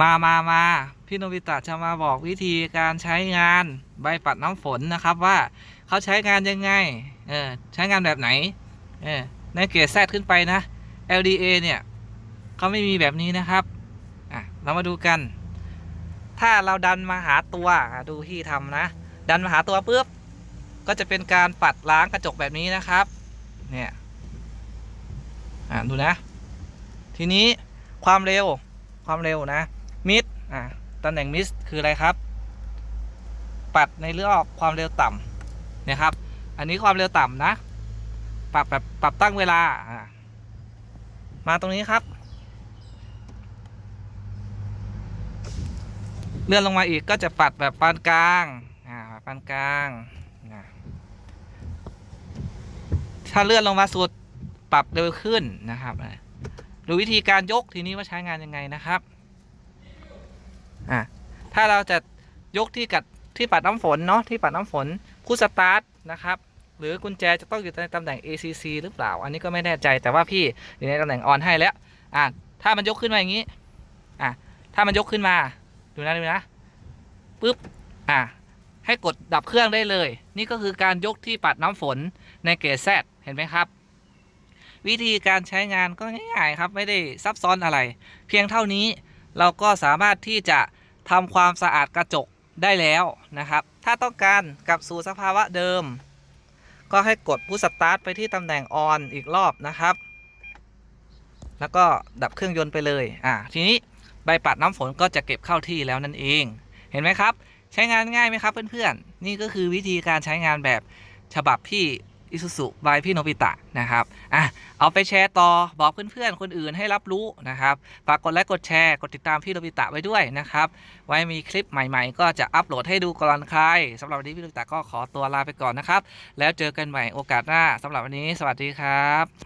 มามามาพี่โนบิตะจะมาบอกวิธีการใช้งานใบปัดน้ำฝนนะครับว่าเขาใช้งานยังไง เออใช้งานแบบไหน เออในเกรดแซขึ้นไปนะ LDA เนี่ยเขาไม่มีแบบนี้นะครับอะเรามาดูกัน ถ้าเราดันมาหาตัวดูที่ทำนะ ดันมาหาตัวปุ๊บก็จะเป็นการปัดล้างกระจกแบบนี้นะครับ เนี่ยอ่าดูนะ ทีนี้ความเร็วความเร็วนะ มิดอ่าตำแหน่งมิสคืออะไรครับ ปัดในเรื่อบความเร็วต่ำเนี่ยครับ อันนี้ความเร็วต่ำนะ ปรับแบบปรับตั้งเวลาอ่ามาตรงนี้ครับ เลื่อนลงมาอีกก็จะปัดแบบปานกลางอ่าปานกลางนะถ้าเลื่อนลงมาสุดปรับเร็วขึ้นนะครับดูวิธีการยกทีนี้ว่าใช้งานยังไงนะครับ ถ้าเราจะยกที่กัดที่ปัดน้ำฝนเนาะที่ปัดน้ำฝนคู่สตาร์ทนะครับหรือกุญแจจะต้องอยู่ในตำแหน่ง ACC หรือเปล่า อันนี้ก็ไม่แน่ใจแต่ว่าพี่อยู่ในตำแหน่งออนให้แล้วอะถ้ามันยกขึ้นมาอย่างนี้อะถ้ามันยกขึ้นมาดูนะดูนะปุ๊บอะให้กดดับเครื่องได้เลย นี่ก็คือการยกที่ปัดน้ำฝนในเกรดแซเห็นไหมครับ วิธีการใช้งานก็ง่ายๆครับไม่ได้ซับซ้อนอะไร เพียงเท่านี้เราก็สามารถที่จะ ทำความสะอาดกระจกได้แล้วนะครับ ถ้าต้องการกลับสู่สภาวะเดิม ก็ให้กดพุชสตาร์ทไปที่ตำแหน่งออนอีกรอบนะครับ แล้วก็ดับเครื่องยนต์ไปเลย อ่า ทีนี้ใบปัดน้ำฝนก็จะเก็บเข้าที่แล้วนั่นเอง เห็นไหมครับ ใช้งานง่ายไหมครับเพื่อนๆ นี่ก็คือวิธีการใช้งานแบบฉบับพี่ อิซุสุบายพี่โนบิตะนะครับอะเอาไปแชร์ต่อบอกเพื่อนๆ คนอื่นให้รับรู้นะครับฝากกดไลค์กดแชร์กดติดตามพี่โนบิตะไว้ด้วยนะครับ ไว้มีคลิปใหม่ๆ ก็จะอัปโหลดให้ดูก่อนใครสำหรับวันนี้พี่โนบิตะก็ขอตัวลาไปก่อนนะครับ แล้วเจอกันใหม่โอกาสหน้าสำหรับวันนี้ สวัสดีครับ